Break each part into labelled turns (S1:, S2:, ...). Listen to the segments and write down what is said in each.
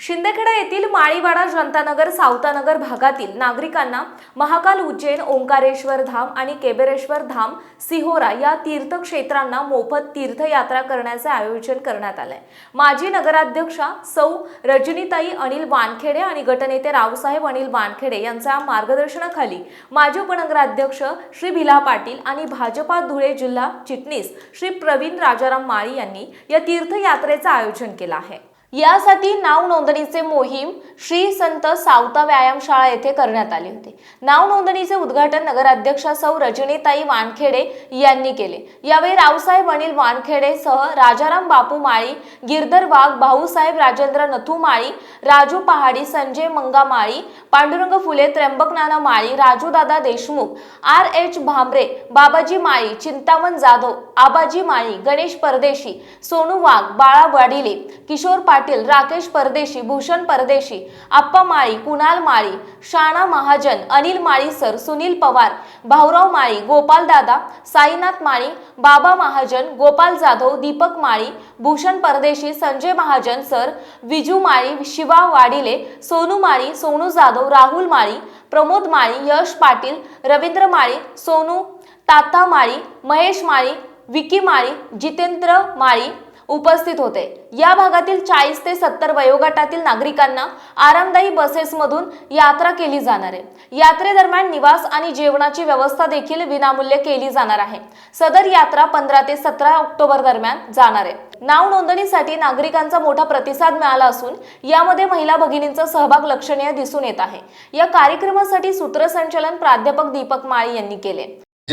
S1: शिंदेखेडा येथील माळीवाडा जनतानगर सावतानगर भागातील नागरिकांना महाकाल उज्जैन ओंकारेश्वर धाम आणि केबेरेश्वर धाम सिहोरा या तीर्थक्षेत्रांना मोफत तीर्थयात्रा करण्याचे आयोजन करण्यात आलंय. माजी नगराध्यक्षा सौ रजनीताई अनिल वानखेडे आणि गटनेते रावसाहेब अनिल वानखेडे यांच्या मार्गदर्शनाखाली माजी उपनगराध्यक्ष श्री भिला पाटील आणि भाजपा धुळे जिल्हा चिटणीस श्री प्रवीण राजाराम माळी यांनी या तीर्थयात्रेचं आयोजन केलं आहे. यासाठी नाव नोंदणीचे मोहीम श्री संत सावता व्यायामशाळा येथे करण्यात आले होते. नाव नोंदणीचे उद्घाटन नगराध्यक्षा सौ रजनीताई वानखेडे यांनी केले. यावेळी रावसाहेब अनिल वानखेडे सह राजाराम बापू माळी गिरधर वाघ भाऊसाहेब राजेंद्र नथू माळी राजू पहाडी संजय मंगा माळी पांडुरंग फुले त्र्यंबक नाना माळी राजूदादा देशमुख आर एच भांबरे बाबाजी माळी चिंतावन जाधव आबाजी माळी गणेश परदेशी सोनू वाघ बाळा वाडिले किशोर पाटील पाटील राकेश परदेशी भूषण परदेशी आप्पा माळी कुणाल माळी शाणा महाजन अनिल माळी सर सुनील पवार भाऊराव माळी गोपाल दादा साईनाथ माळी बाबा महाजन गोपाल जाधव दीपक माळी भूषण परदेशी संजय महाजन सर विजू माळी शिवा वाडिले सोनू माळी सोनू जाधव राहुल माळी प्रमोद माळी यश पाटील रवींद्र माळी सोनू ताता माळी महेश माळी विकी माळी जितेंद्र माळी उपस्थित होते. या भागातील चाळीस ते सत्तर वयोगटातील नागरिकांना आरामदायी बसेसमधून यात्रा केली जाणार आहे. यात्रेदरम्यान निवास आणि जेवणाची व्यवस्था देखील विनामूल्य केली जाणार आहे. सदर यात्रा पंधरा ते सतरा ऑक्टोबर दरम्यान जाणार आहे. नाव नोंदणीसाठी नागरिकांचा मोठा प्रतिसाद मिळाला असून यामध्ये महिला भगिनींचा सहभाग लक्षणीय दिसून येत आहे. या कार्यक्रमासाठी सूत्रसंचालन प्राध्यापक दीपक माळी यांनी केले.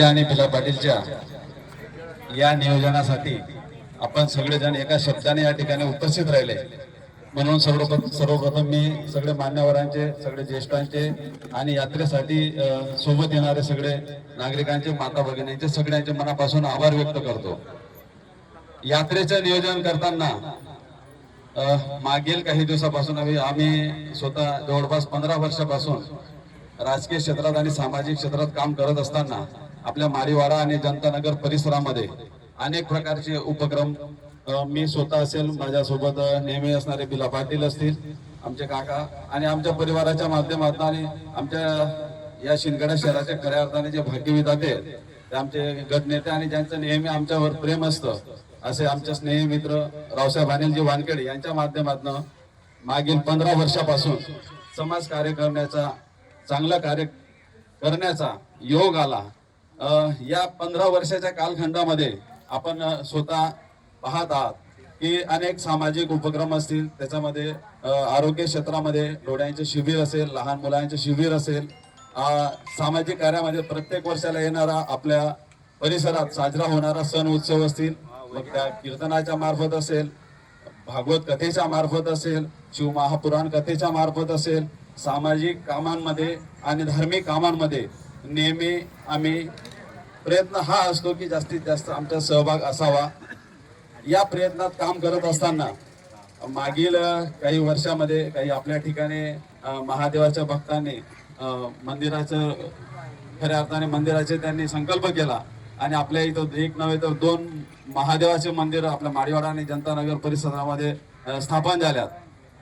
S2: आणि पाटीलच्या या नियोजनासाठी आपण सगळेजण एका शब्दाने या ठिकाणी उपस्थित राहिले. म्हणून सर्वप्रथम सर्वप्रथम मी सगळे मान्यवरांचे सगळे ज्येष्ठांचे आणि यात्रेसाठी सोबत येणारे सगळे नागरिकांचे माता भगिनींचे सगळ्यांचे मनापासून आभार व्यक्त करतो. यात्रेचं नियोजन करताना मागील काही दिवसापासून आम्ही आम्ही स्वतः जवळपास पंधरा वर्षापासून राजकीय क्षेत्रात आणि सामाजिक क्षेत्रात काम करत असताना आपल्या मारीवाडा आणि जनतानगर परिसरामध्ये अनेक प्रकारचे उपक्रम मी स्वतः असेल माझ्यासोबत नेहमी असणारे बिला पाटील असतील आमचे काका आणि आमच्या परिवाराच्या माध्यमातून आणि आमच्या या शिंदगडा शहराच्या खऱ्या अर्थाने जे भाग्यविधाते आहेत, ते आमचे गटनेते आणि ज्यांचं नेहमी आमच्यावर प्रेम असतं असे आमचे स्नेही मित्र रावसाहेब अनिलजी वानखेडे यांच्या माध्यमातून मागील पंधरा वर्षापासून समाज कार्य करण्याचा चांगलं कार्य करण्याचा योग आला. या पंधरा वर्षाच्या कालखंडामध्ये आपण स्वतः पाहत आहात की अनेक सामाजिक उपक्रम असतील. त्याच्यामध्ये आरोग्य क्षेत्रामध्ये डोळ्यांचे शिबिर असेल लहान मुलांचे शिबिर असेल. सामाजिक कार्यामध्ये प्रत्येक वर्षाला येणारा आपल्या परिसरात साजरा होणारा सण उत्सव असतील. मग त्या कीर्तनाच्या मार्फत असेल भागवत कथेच्या मार्फत असेल शिव महापुराण कथेच्या मार्फत असेल. सामाजिक कामांमध्ये आणि धार्मिक कामांमध्ये नेहमी आम्ही प्रयत्न हा असतो की जास्तीत जास्त आमचा सहभाग असावा. या प्रयत्नात काम करत असताना मागील काही वर्षामध्ये काही आपल्या ठिकाणी महादेवाच्या भक्तांनी मंदिराचं खऱ्या अर्थाने मंदिराचे त्यांनी संकल्प केला. आणि आपल्या इथं एक नव्हे तर दोन महादेवाचे मंदिर आपल्या माडीवाडा आणि जनतानगर परिसरामध्ये स्थापन झाल्यात.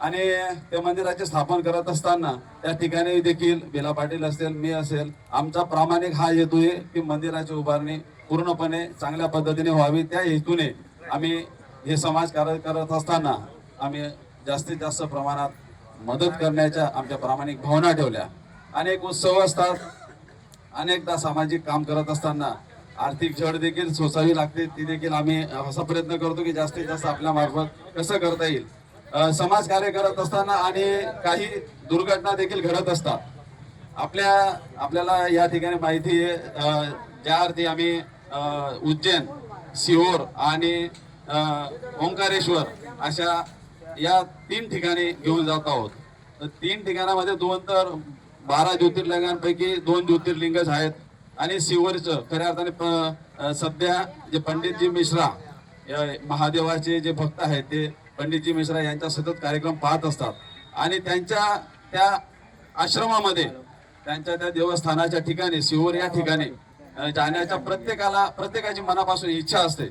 S2: आणि त्या मंदिराचे स्थापन करत असताना त्या ठिकाणी देखील बेला पाटील असेल मी असेल आमचा प्रामाणिक हा हेतू आहे की मंदिराची उभारणी पूर्णपणे चांगल्या पद्धतीने व्हावी. त्या हेतूने आम्ही हे समाज कार्य करत असताना आम्ही जास्तीत जास्त प्रमाणात मदत करण्याच्या आमच्या प्रामाणिक भावना ठेवल्या. अनेक उत्सव असतात. अनेकदा सामाजिक काम करत असताना आर्थिक झड देखील सोसावी लागते. ती देखील आम्ही असा प्रयत्न करतो की जास्तीत जास्त आपल्या मार्फत कसं करता येईल? समाज कार्य करत असताना आणि काही दुर्घटना देखील घडत असतात. आपल्या आपल्याला या ठिकाणी माहिती आहे ज्या अर्थी आम्ही उज्जैन सिहोर आणि ओंकारेश्वर अशा या तीन ठिकाणी घेऊन जात आहोत. तर तीन ठिकाणामध्ये दोन तर बारा ज्योतिर्लिंगांपैकी दोन ज्योतिर्लिंगच आहेत आणि सिहोरचं खऱ्या अर्थाने प- सध्या जे पंडितजी मिश्रा महादेवाचे जे भक्त आहेत ते पंडितजी मिश्रा यांचा सतत कार्यक्रम पाहत असतात. आणि त्यांच्या त्या आश्रमामध्ये त्यांच्या त्या देवस्थानाच्या ठिकाणी सिहोर या ठिकाणी जाण्याच्या प्रत्येकाला प्रत्येकाची मनापासून इच्छा असते.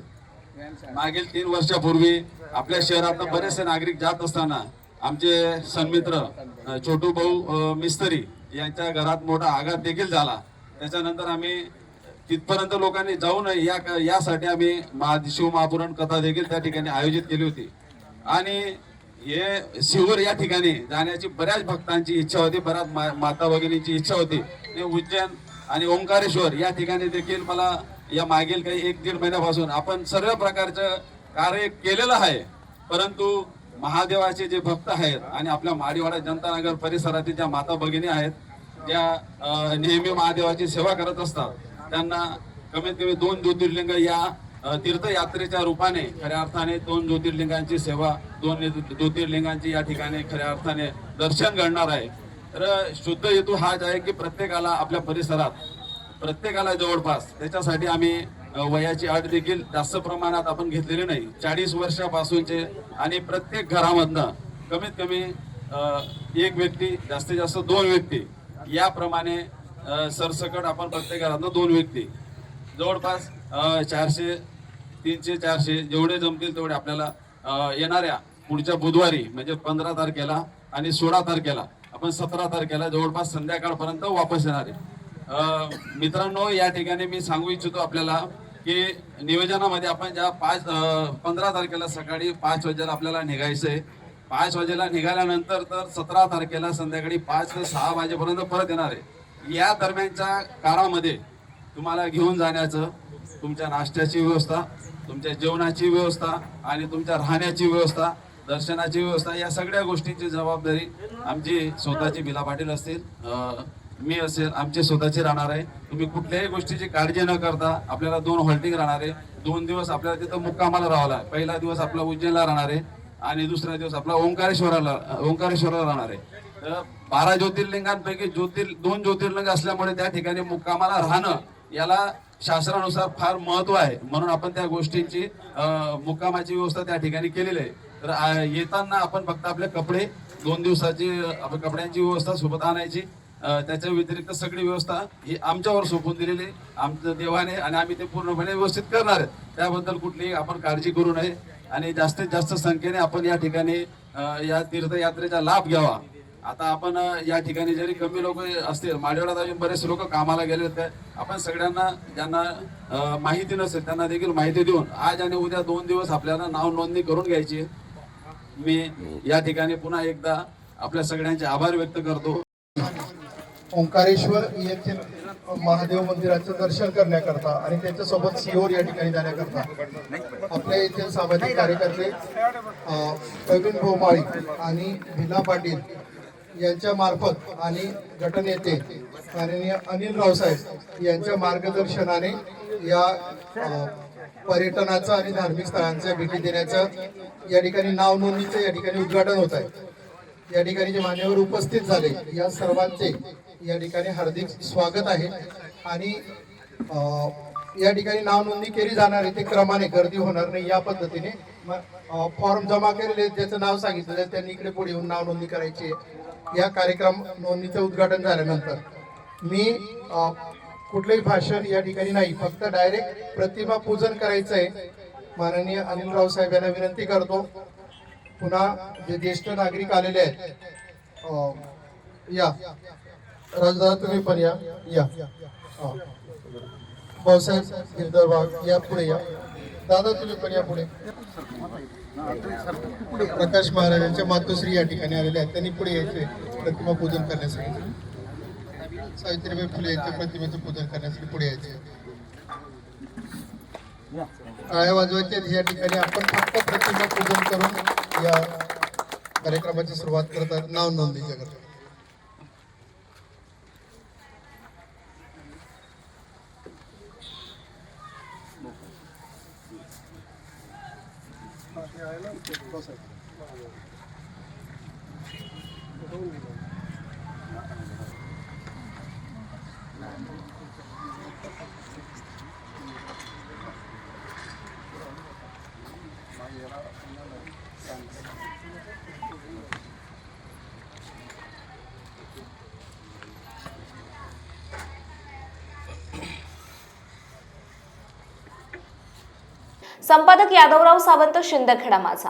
S2: मागील तीन वर्षापूर्वी आपल्या शहरात बरेचसे नागरिक जात असताना आमचे सन्मित्र छोटू भाऊ मिस्त्री यांच्या घरात मोठा आघात देखील झाला. त्याच्यानंतर आम्ही तिथपर्यंत लोकांनी जाऊ नये या यासाठी आम्ही महा शिवमहापुराण कथा देखील त्या ठिकाणी आयोजित केली होती. आणि हे शिवर या ठिकाणी जाण्याची बऱ्याच भक्तांची इच्छा होती बऱ्याच मा- माता भगिनींची इच्छा होती. उज्जैन आणि ओंकारेश्वर या ठिकाणी देखील मला या मागील काही एक दीड महिन्यापासून आपण सर्व प्रकारचं कार्य केलेलं आहे. परंतु महादेवाचे जे भक्त आहेत आणि आपल्या माडीवाडा जनतानगर परिसरातील ज्या माता भगिनी आहेत ज्या नेहमी महादेवाची सेवा करत असतात. त्यांना कमीत कमी दोन ज्योतिर्लिंग या तीर्थयात्रेच्या रूपाने खऱ्या अर्थाने दोन ज्योतिर्लिंगांची सेवा दोन ज्योतिर्लिंगांची या ठिकाणी खऱ्या अर्थाने दर्शन घडणार आहे. तर शुद्ध हेतू हाच आहे की प्रत्येकाला आपल्या परिसरात प्रत्येकाला जवळपास त्याच्यासाठी आम्ही वयाची अट देखील जास्त प्रमाणात आपण घेतलेली नाही. चाळीस वर्षापासूनचे आणि प्रत्येक घरामधनं कमीत कमी एक व्यक्ती जास्तीत जास्त दोन व्यक्ती याप्रमाणे सरसकट आपण प्रत्येक घरातनं दोन व्यक्ती. जवळपास चारशे तीनशे चारशे जेवढे जमतील तेवढे आपल्याला येणाऱ्या पुढच्या बुधवारी म्हणजे पंधरा तारखेला आणि सोळा तारखेला आपण सतरा तारखेला जवळपास संध्याकाळपर्यंत वापस येणार आहे. मित्रांनो या ठिकाणी मी सांगू इच्छितो आपल्याला की नियोजनामध्ये आपण ज्या पाच पंधरा तारखेला सकाळी पाच वाजेला आपल्याला निघायचं आहे. पाच वाजेला निघाल्यानंतर तर सतरा तारखेला संध्याकाळी पाच ते सहा वाजेपर्यंत परत येणार आहे. या दरम्यानच्या काळामध्ये तुम्हाला घेऊन जाण्याचं तुमच्या नाश्त्याची व्यवस्था तुमच्या जेवणाची व्यवस्था आणि तुमच्या राहण्याची व्यवस्था दर्शनाची व्यवस्था या सगळ्या गोष्टींची जबाबदारी आमची स्वतःची बिला पाटील असतील मी असेल आमची स्वतःची राहणार आहे. तुम्ही कुठल्याही गोष्टीची काळजी न करता आपल्याला दोन हॉल्टिंग राहणार आहे. दोन दिवस आपल्याला तिथं मुक्कामाला राहावला आहे पहिला दिवस आपला उज्जैनला राहणार आहे आणि दुसरा दिवस आपला ओंकारेश्वराला ओंकारेश्वराला राहणार आहे. तर बारा ज्योतिर्लिंगांपैकी ज्योतिर् दोन ज्योतिर्लिंग असल्यामुळे त्या ठिकाणी मुक्कामाला राहणं याला शासनानुसार फार महत्त्व आहे. म्हणून आपण त्या गोष्टींची मुक्कामाची व्यवस्था त्या ठिकाणी केलेली आहे. तर येताना आपण फक्त आपले कपडे दोन दिवसाची कपड्यांची व्यवस्था सोबत आणायची. त्याच्या व्यतिरिक्त सगळी व्यवस्था ही आमच्यावर सोपून दिलेली आहे. आमच्या देवाने आणि आम्ही ते पूर्णपणे व्यवस्थित करणार आहेत त्याबद्दल कुठलीही आपण काळजी करू नये. आणि जास्तीत जास्त संख्येने आपण या ठिकाणी या तीर्थयात्रेचा लाभ घ्यावा. आता आपण या ठिकाणी जरी कमी लोक असतील माडीवाड्यात अजून बरेच लोक कामाला गेले आहेत आपण सगळ्यांना ज्यांना माहिती नसेल त्यांना देखील माहिती देऊन आज आणि उद्या दोन दिवस आपल्याला नाव नोंदणी करून घ्यायची. मी या ठिकाणी पुन्हा एकदा आपल्या सगळ्यांचे आभार व्यक्त करतो.
S3: ओंकारेश्वर येथील महादेव मंदिराचं दर्शन करण्याकरता आणि त्यांच्यासोबत सिहोर या ठिकाणी जाण्याकरता आपल्या येथील सामाजिक कार्यकर्ते प्रवीण भोमाळी आणि भिला पाटील यांच्या मार्फत आणि गटनेते माननीय अनिल रावसाहेब यांच्या मार्गदर्शनाने या पर्यटनाचं आणि धार्मिक स्थळांच्या भेटी देण्याचं या ठिकाणी नाव नोंदणीचं या ठिकाणी उद्घाटन होत आहे. या ठिकाणी जे मान्यवर उपस्थित झाले या सर्वांचे या ठिकाणी हार्दिक स्वागत आहे. आणि या ठिकाणी नाव नोंदणी केली जाणार आहे ते क्रमाने गर्दी होणार नाही या पद्धतीने. फॉर्म जमा केलेले ज्याचं नाव सांगितलं त्यांनी इकडे पुढे येऊन नाव नोंदणी करायची आहे. या कार्यक्रम नोंदणीचं उद्घाटन झाल्यानंतर. मी कुठलंही भाषण या ठिकाणी नाही फक्त डायरेक्ट प्रतिमा पूजन करायचं आहे माननीय अनिलराव साहेब यांना विनंती करतो. पुन्हा जे ज्येष्ठ नागरिक आलेले आहेत या. राजदादा तुम्ही पण या. या. भाऊसाहेब गिरधर भाग या पुढे या. दादा तुम्ही पण या पुढे. प्रकाश महाराजांच्या मातोश्री या ठिकाणी आलेल्या आहेत. त्यांनी पुढे यायचे प्रतिमा पूजन करण्यासाठी सावित्रीबाई फुले यांच्या प्रतिमेचं पूजन करण्यासाठी पुढे यायचे. काळ्या वाजवायच्या या ठिकाणी आपण फक्त प्रतिमा पूजन करून या कार्यक्रमाची सुरुवात करतात नाव नोंदणीच्या करतात
S1: संपादक यादवराव सावंत शिंदखेडा माझा.